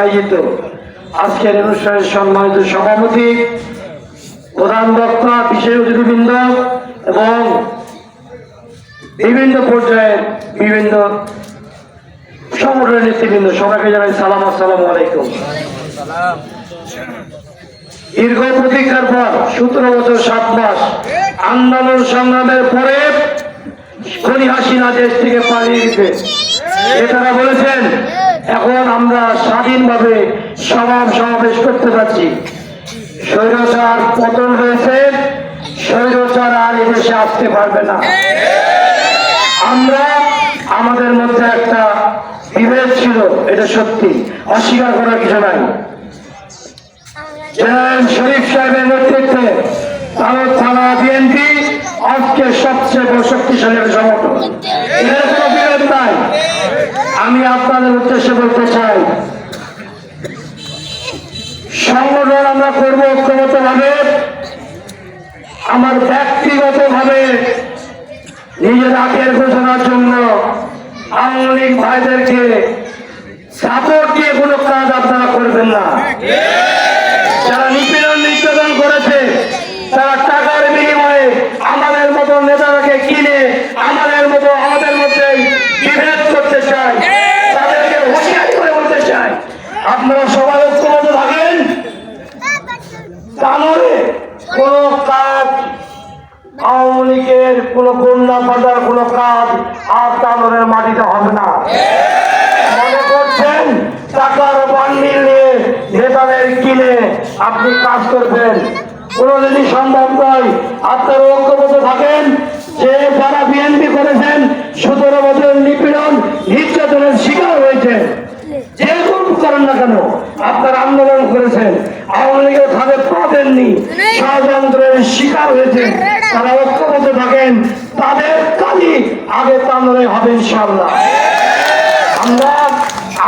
আয়োজিত আজকের অনুষ্ঠানের সম্মানিত সভাপতি, প্রধান বক্তা, বিশেষ অতিথিবৃন্দ এবং বিভিন্ন পর্যায়ের বিভিন্ন সংগঠনের নেতৃবৃন্দ, সবাইকে জানাই সালাম, আসসালামু আলাইকুম। দীর্ঘ প্রতীক্ষার পর সতেরো বছর, সাত মাস আন্দোলন সংগ্রামের পরে খনি হাসিনা দেশ থেকে পালিয়ে গেছে। এ তারা বলেছেন এখন আমরা স্বাধীনভাবে সমাব সমাবেশ করতে পারছি স্বৈরচার পতন হয়েছে, স্বৈরচার আর এদেশে আসতে পারবে না। আমরা আমাদের মধ্যে একটা বিভেদ ছিল, এটা সত্যি, অস্বীকার করার কিছু নাই। জেনারেল শরীফ সাহেবের নেতৃত্বে ভারত থানা বিএনপি আজকে সবচেয়ে বড় শক্তিশালী সংগঠন এর কোনো বিরোধ নাই আমি আপনাদের উদ্দেশ্যে বলতে চাই। সংগঠন আমরা করব ঐক্যগত ভাবে আমার ব্যক্তিগত ভাবে নিজের আগের ঘোষণার জন্য আওয়ামী লীগ ভাইদেরকে সাপোর্ট দিয়ে কোনো কাজ আপনারা করবেন না। যারা নিপীড়ন নির্যাতন করেছে তারা টাকার বিনিময়ে আমাদের মতো নেতারাকে কিনে আমাদের মতো আমাদের মধ্যে বিভেদ করতে চায় তাদেরকে হুঁশিয়ারি করে বলতে চাই আপনারা সবাই ঐক্যবদ্ধ থাকেন তাহলে কোন কাজ আওয়ামী লীগের কোন কন্যা পাতার কোন কাজ আর তাদের মাটিতে হবে না। মনে করছেন, টাকার বান্ডিল নিয়ে নেতাদের কিনে আপনি কাজ করবেন। কোনোদিনই সম্ভব নয় আপনারা ঐক্যবদ্ধ থাকেন, যে যারা বিএনপি করেছেন, সতেরো বছর নিপীড়ন নির্যাতনের শিকার হয়েছে যে কোন করেন না কেন? আপনারা আন্দোলন করেছেন। আওয়ামী লীগের খাতে পা দেননি। ষড়যন্ত্রের শিকার হয়েছে তারা ঐক্যবদ্ধ থাকেন। তাদের কাজই আগে হবে ইনশাল্লাহ আমরা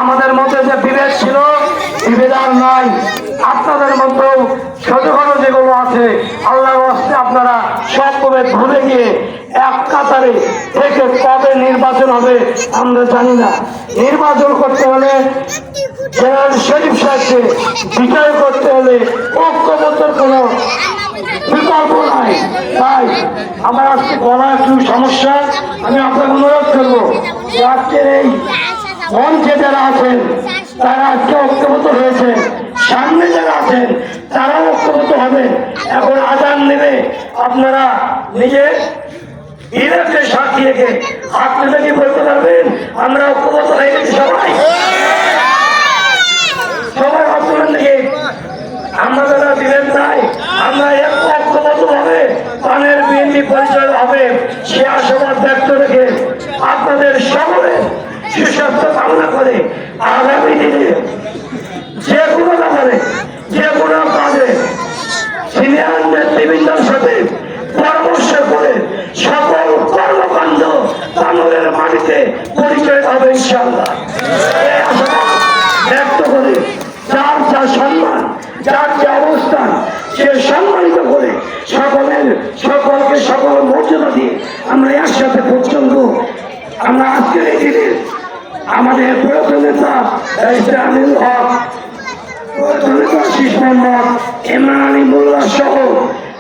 আমাদের মধ্যে যে বিভেদ ছিল, বিভেদ আর নাই। আপনাদের মধ্যে ছোটখাটো যেগুলো আছে, আল্লাহর হস্তে আপনারা সব ভুলে গিয়ে এক কাতারে থেকে কবে নির্বাচন হবে আমরা জানি না। নির্বাচন করতে হলে জেনারেল শরীফ সাহেবকে বিজয় করতে হলে ঐক্যবদ্ধর কোনো বিকল্প নাই। তাই আমার আজকে গলা একটু সমস্যা, আমি আপনাকে অনুরোধ করব আজকের এই মঞ্চে যারা আছেন, তারা আজকে ঐক্যবদ্ধ হয়েছে। সামনে যারা আছেন, তারাও ঐক্যবদ্ধ হবেন। এখন আজান নেবে আপনারা নিজে সাক্ষী রেখে হাত তুলে কি বলতে পারবেন? আমরা ঐক্যবদ্ধ হয়ে গেছি সবাই হাত তুলেন দেখি আমরা যারা বিবেক নাই আমরা এক ঐক্যবদ্ধ ভাবে প্রাণের বিএনপি পরিচয় হবে সে আশাবাদ ব্যক্ত রেখে আপনাদের সকলে সুস্বাস্থ্য কামনা করে আগামী দিনে যে কোনো ব্যাপারে যে কোনো কাজে সিনিয়র নেতৃবৃন্দের সাথে পরামর্শ করে সকল কর্মকাণ্ড বাংলার মাটিতে পরিচয় হবে ইনশাল্লাহ এই আশাবাদ ব্যক্ত করে যার যা সম্মান, যার যে অবস্থান, সে সম্মানিত করে সকলের, সকলকে সকল মর্যাদা দিয়ে আমরা একসাথে পর্যন্ত আমরা আজকের এই দিনে আমাদের প্রয়োজন নেতা আমিনুল হক শীষ মোহাম্মদ ইমরান আলী মোল্লা সহ